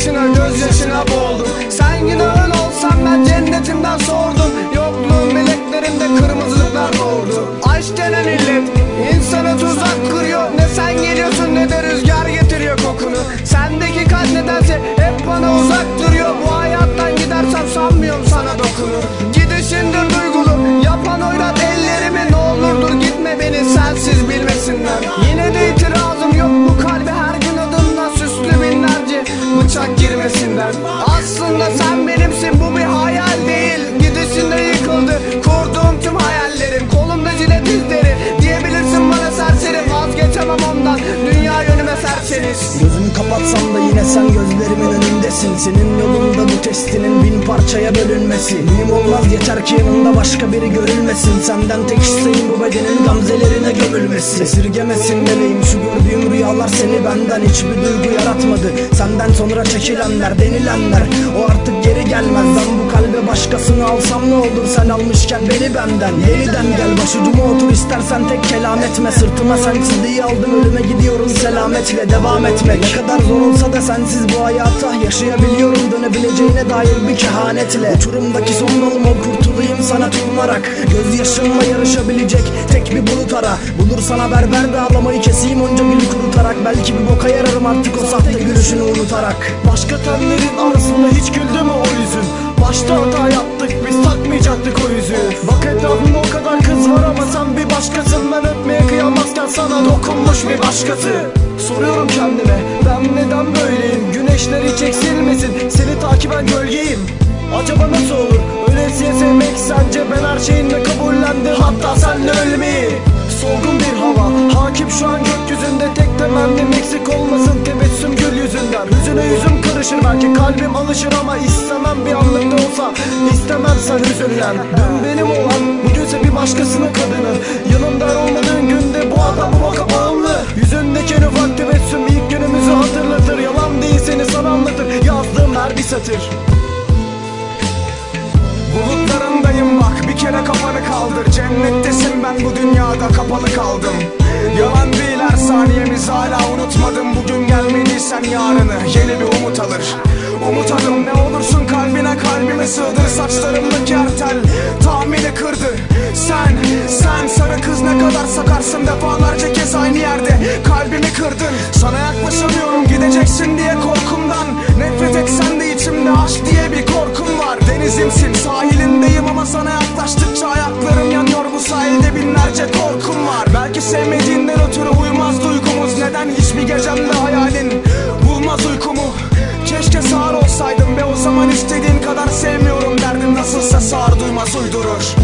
daha gözyaşına gözyaşına boğuldum yönüme serseniz Gözümü kapatsam da yine sen gözlerimin önündesin. Senin yolunda bu testinin bin parçaya bölünmesi. Mühim olmaz yeter ki yanında başka biri görülmesin. Senden tek isteğim bu bedenin gamzelerine gömülmesi. Esirgemesin meleğim şu gördüğüm rüyalar seni benden Hiçbir duygu yaratmadı. Senden sonra çekilenler denilenler O artık geri gelmez başkasını alsam ne olur Sen almışken beni benden. Yeniden gel başucuma otur istersen tek kelam etme. Sırtıma sensizliği aldım ölüme gidiyorum selametle. Devam etmek Ne kadar zor olsa da sensiz bu hayata Yaşayabiliyorum. Dönebileceğine dair bir kehanetle. Uçurumdaki son dalım ol kurtulayım sana tutunarak Gözyaşımla yarışabilecek tek bir bulut ara. Bulursan haber ver de ağlamayı keseyim onca gül kurutarak. Belki bir boka yararım artık o sahte gülüşünü unutarak. Başka tenlerin arasında hiç güldü mü Başta hata yaptık biz takmayacaktık o yüzüğü. Bak etrafımda o kadar kız var ama sen bir başkasın. Ben öpmeye kıyamazken sana dokunmuş bir başkası. Soruyorum kendime ben neden böyleyim? Güneşler hiç eksilmesin seni takiben gölgeyim. Acaba nasıl olur? Öylesiye sevmek sence Ben her şeyinle kabullendim. Hatta senle ölmeyi. Solgun bir hava. Hakim şu an gökyüzünde. Tek temennim eksik olmasın. Tebessüm gül yüzünden. Yüzüne yüzüm karışır belki kalbim alışır ama istemem bir anlık da olsa. İstemem sen hüzünlen Dün benim olan bugünse bir başkasının kadını. Yanımda olmadığın günde bu adam bu boka bağımlı Yüzündeki en ufak tebessüm ilk günümüzü hatırlatır. Yalan değil seni sana anlatır. Yazdığım her bir satır. Bulutlarındayım bak bir kere kafanı kaldır. Cennettesin ben bu dünyada kapalı kaldım. Yalan değil her saniyemiz hala unutmadım. Bugün gelmediysen yarını. Yeni bir umut alır Umut adım ne olursun kalbine kalbime sığdır. Saçlarımdaki her tel tahmini kırdı Sen, sen sarı kız ne kadar sakarsın Defalarca kez aynı yerde. Kalbimi kırdın. Sana yaklaşamıyorum gideceksin diye korkumdan. Nefret etsen de içimde aşk diye bir korkum var. Denizimsin sahilindeyim ama sana yaklaştıkça ayaklarım yanıyor. Bu sahilde binlerce korkum var. Belki sevmediğinden ötürü uymaz duygumuz. Neden hiçbir gecemde hayalin Keşke sağır olsaydım be. O zaman istediğin kadar sevmiyorum. Derdin Nasılsa sağır duymaz uydurur.